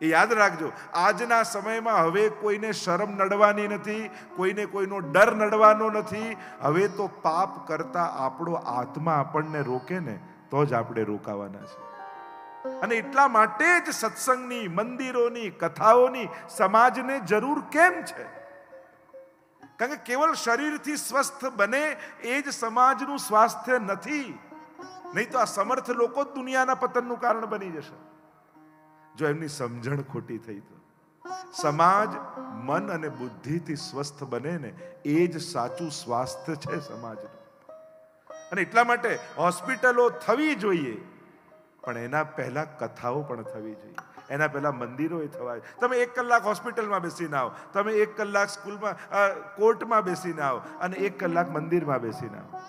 એ યાદ રાખજો, આજના સમયમાં હવે કોઈને શરમ નડવાની નથી, કોઈને કોઈનો ડર નડવાનો નથી. હવે તો પાપ કરતા આપણો આત્મા આપણને રોકે ને, તો જ આપણે રોકાવાના છે. અને એટલા માટે જ સત્સંગની, મંદિરોની, કથાઓની સમાજને જરૂર કેમ છે? કારણ કે કેવલ શરીરથી સ્વસ્થ બને એ જ સમાજનું સ્વાસ્થ્ય નથી. નહીં તો આ સમર્થ લોકો જ દુનિયાના પતનનું કારણ બની જશે. જો એમની સમજણ ખોટી થઈ તો. સમાજ મન અને બુદ્ધિથી સ્વસ્થ બને ને એ જ સાચું સ્વાસ્થ્ય છે સમાજનું. અને એટલા માટે હોસ્પિટલો થવી જોઈએ. પણ એના પહેલા કથાઓ પણ થવી જોઈએ. એના પહેલા મંદિરો થવા તમે એક કલાક હોસ્પિટલમાં બેસીને આવો. તમે એક કલાક સ્કૂલમાં કોર્ટમાં બેસીને આવો. અને એક કલાક મંદિરમાં બેસીને આવો.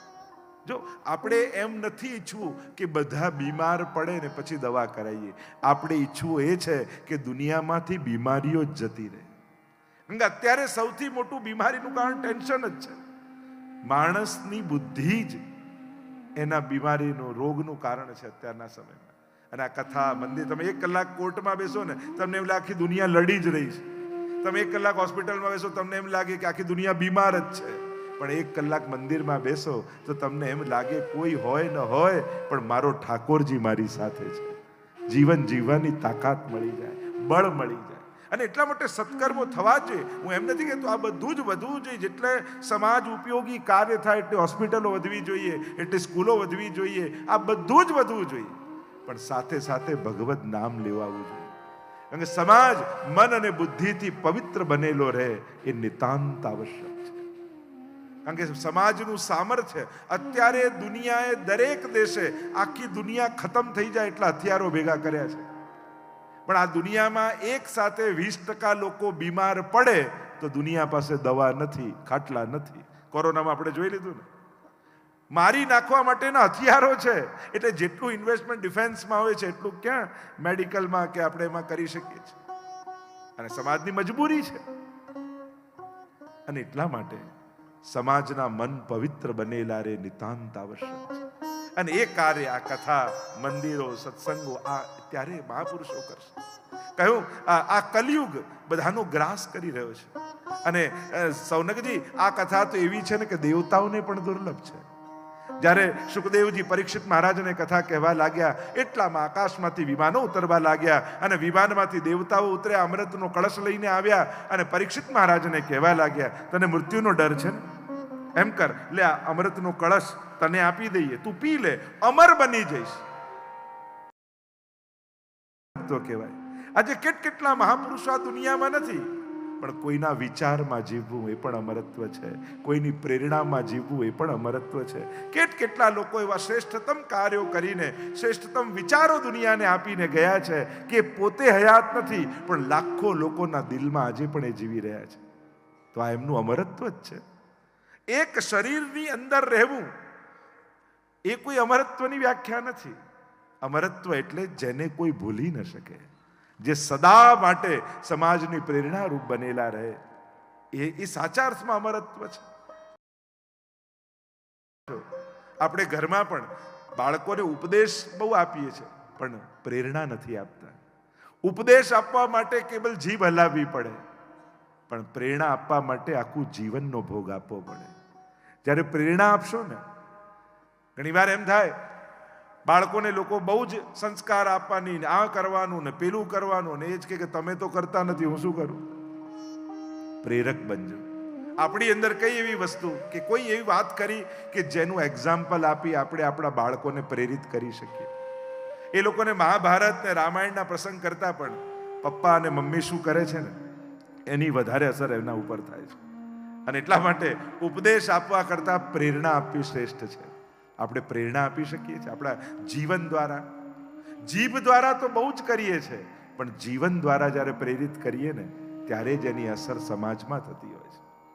જો આપણે એમ નથી ઈચ્છવું કે બધા બીમાર પડે ને પછી દવા કરાવીએ આપણે ઈચ્છવું એ છે કે દુનિયામાંથી બીમારીઓ જ જતી રહે. કારણ કે અત્યારે સૌથી મોટું બીમારીનું કારણ ટેન્શન જ છે. માણસની બુદ્ધિ જ એના બીમારીનું રોગનું કારણ છે અત્યારના સમયમાં. અને આ કથા મંદિર, તમે એક કલાક કોર્ટમાં બેસો ને, તમને એમ લાગે આખી દુનિયા લડી જ રહી છે. તમે એક કલાક હોસ્પિટલમાં બેસો, તમને એમ લાગે કે આખી દુનિયા બીમાર જ છે. પણ એક કલાક મંદિરમાં બેસો તો તમને એમ લાગે કોઈ હોય ન હોય, પણ મારો ઠાકોરજી મારી સાથે છે. જીવન જીવવાની તાકાત મળી જાય, બળ મળી જાય. અને એટલા માટે સત્કર્મો થવા જોઈએ. હું એમ નથી કહેતો આ બધું જ વધવું જોઈએ. જેટલે સમાજ ઉપયોગી કાર્ય થાય, એટલે હોસ્પિટલો વધવી જોઈએ, એટલે સ્કૂલો વધવી જોઈએ. આ બધું જ વધવું જોઈએ. પણ સાથે સાથે ભગવત નામ લેવાવું જોઈએ. કારણ કે સમાજ મન અને બુદ્ધિથી પવિત્ર બનેલો રહે એ નિતાંત આવશ્યક છે. કારણ કે સમાજનું સામર્થ્ય અત્યારે દુનિયાએ દરેક દેશે આખી દુનિયા ખતમ થઈ જાય એટલા હથિયારો ભેગા કર્યા છે. પણ આ દુનિયામાં એક સાથે વીસ ટકા લોકો બીમાર પડે તો દુનિયા પાસે દવા નથી, ખાટલા નથી. કોરોનામાં આપણે જોઈ લીધું ને? મારી નાખવા માટેના હથિયારો છે. એટલે જેટલું ઇન્વેસ્ટમેન્ટ ડિફેન્સમાં હોય છે, એટલું ક્યાં મેડિકલમાં કે આપણે એમાં કરી શકીએ છીએ. અને સમાજની મજબૂરી છે. અને એટલા માટે સમાજના મન પવિત્ર બનેલા રે નિતાંત આવશ્યક છે. અને એ કાર્ય, આ કથા, મંદિરો, સત્સંગો, આ ત્યારે મહાપુરુષો કરશે. કહ્યું, આ કલયુગ બધાનો ગ્રાસ કરી રહ્યો છે. અને સૌનકજી, આ કથા તો એવી છે ને કે દેવતાઓને પણ દુર્લભ છે. જ્યારે સુખદેવજી પરીક્ષિત મહારાજને કથા કહેવા લાગ્યા, એટલામાં આકાશમાંથી વિમાનો ઉતરવા લાગ્યા અને વિમાનમાંથી દેવતાઓ ઉતર્યા, અમૃતનો કળશ લઈને આવ્યા અને પરીક્ષિત મહારાજને કહેવા લાગ્યા, તને મૃત્યુનો ડર છે ને? એમ કર, લે, આ અમૃતનો કળશ તને આપી દઈએ. તું પી લે. અમર બની જઈશ. તો કહેવાય. આજે કેટ કેટલા મહાપુરુષો આ દુનિયામાં નથી. પણ કોઈના વિચારમાં જીવવું એ પણ અમરત્વ છે. કોઈની પ્રેરણામાં જીવવું એ પણ અમરત્વ છે. કેટ કેટલા લોકો એવા શ્રેષ્ઠતમ કાર્યો કરીને, શ્રેષ્ઠતમ વિચારો દુનિયાને આપીને ગયા છે કે પોતે હયાત નથી, પણ લાખો લોકોના દિલમાં આજે પણ એ જીવી રહ્યા છે. તો આ એમનું અમરત્વ જ છે. એક શરીરની અંદર રહેવું એ કોઈ અમરત્વની વ્યાખ્યા નથી. અમરત્વ એટલે જેને કોઈ ભૂલી ન શકે, જે સદા માટે સમાજની પ્રેરણારૂપ બનેલા રહે. એ એ સાચા અર્થમાં અમરત્વ છે. આપણે ઘરમાં પણ બાળકોને ઉપદેશ બહુ આપીએ છીએ, પણ પ્રેરણા નથી આપતા. ઉપદેશ આપવા માટે કેવલ જીભ હલાવવી પડે. પણ પ્રેરણા આપવા માટે આખું જીવનનો ભોગ આપવો પડે. જ્યારે પ્રેરણા આપશો ને, ઘણીવાર એમ થાય, બાળકોને લોકો બહુ જ સંસ્કાર આપવાની ને આ કરવાનું ને પેલું કરવાનું ને એ જ કે તમે તો કરતા નથી, હું શું કરું? પ્રેરક બનજો. આપણી અંદર કઈ એવી વસ્તુ કે કોઈ એવી વાત કરી કે જેનું એક્ઝામ્પલ આપી આપણે આપણા બાળકોને પ્રેરિત કરી શકીએ. એ લોકોને મહાભારત ને રામાયણના પ્રસંગ કરતા પણ પપ્પા અને મમ્મી શું કરે છે ને એની વધારે અસર એના ઉપર થાય છે. અને એટલા માટે ઉપદેશ આપવા કરતાં પ્રેરણા આપવી શ્રેષ્ઠ છે. આપણે પ્રેરણા આપી શકીએ છીએ, આપણા જીવન દ્વારા. જીભ દ્વારા તો બહુ જ કરીએ છીએ પણ જીવન દ્વારા જ્યારે પ્રેરિત કરીએ ને, ત્યારે જ એની અસર સમાજમાં થતી હોય